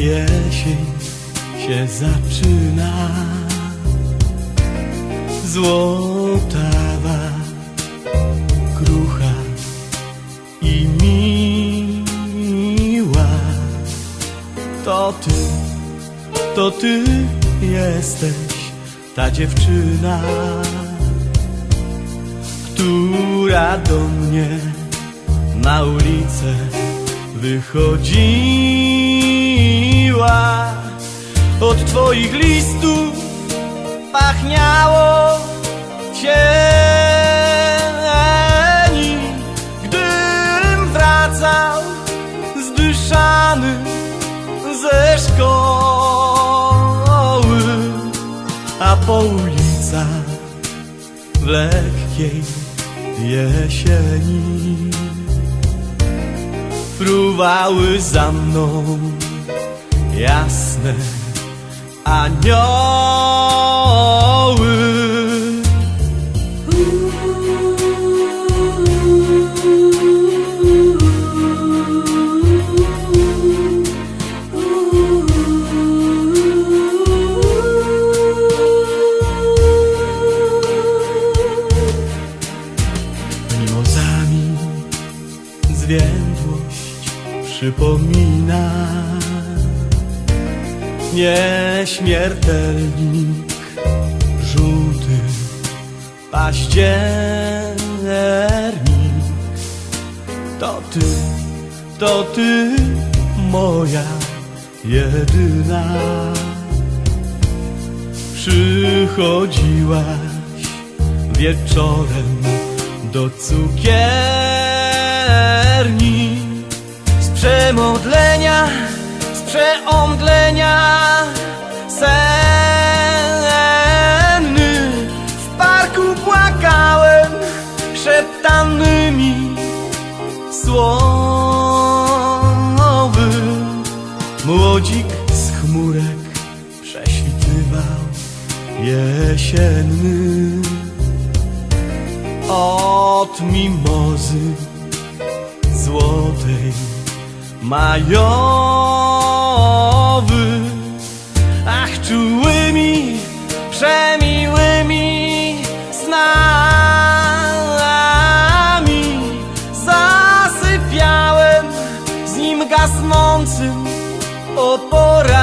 Jesień się zaczyna Złotawa to ty jesteś ta dziewczyna Która do mnie na ulicę wychodziła. Od twoich listów pachniało cieni Gdym wracał zdyszany ze szkoły A po ulicach w lekkiej jesieni fruwały za mną jasne anioły. Zwiędłość przypomina Nieśmiertelnik żółty październik. To ty, to ty moja jedyna. Przychodziłaś wieczorem do cukierni przemodlenia, z przeomdlenia. Senny w parku płakałem szeptanymi słowy. Młodzik z chmurek prześwitywał jesienny. Od mimozy złotej majowy. Ach, czułymi, przemiłymi snami Zasypiałem z nim gasnącym o poranku.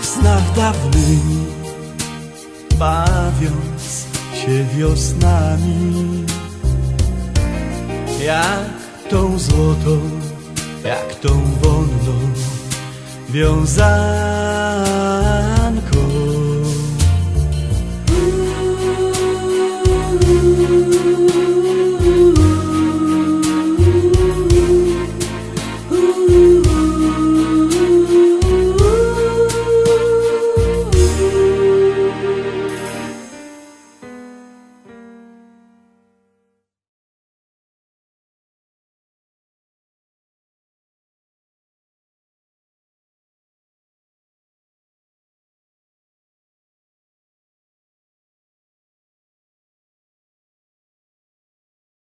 W snach dawnymi bawiąc się wiosnami Jak tą złotą, jak tą wonną wiązaniami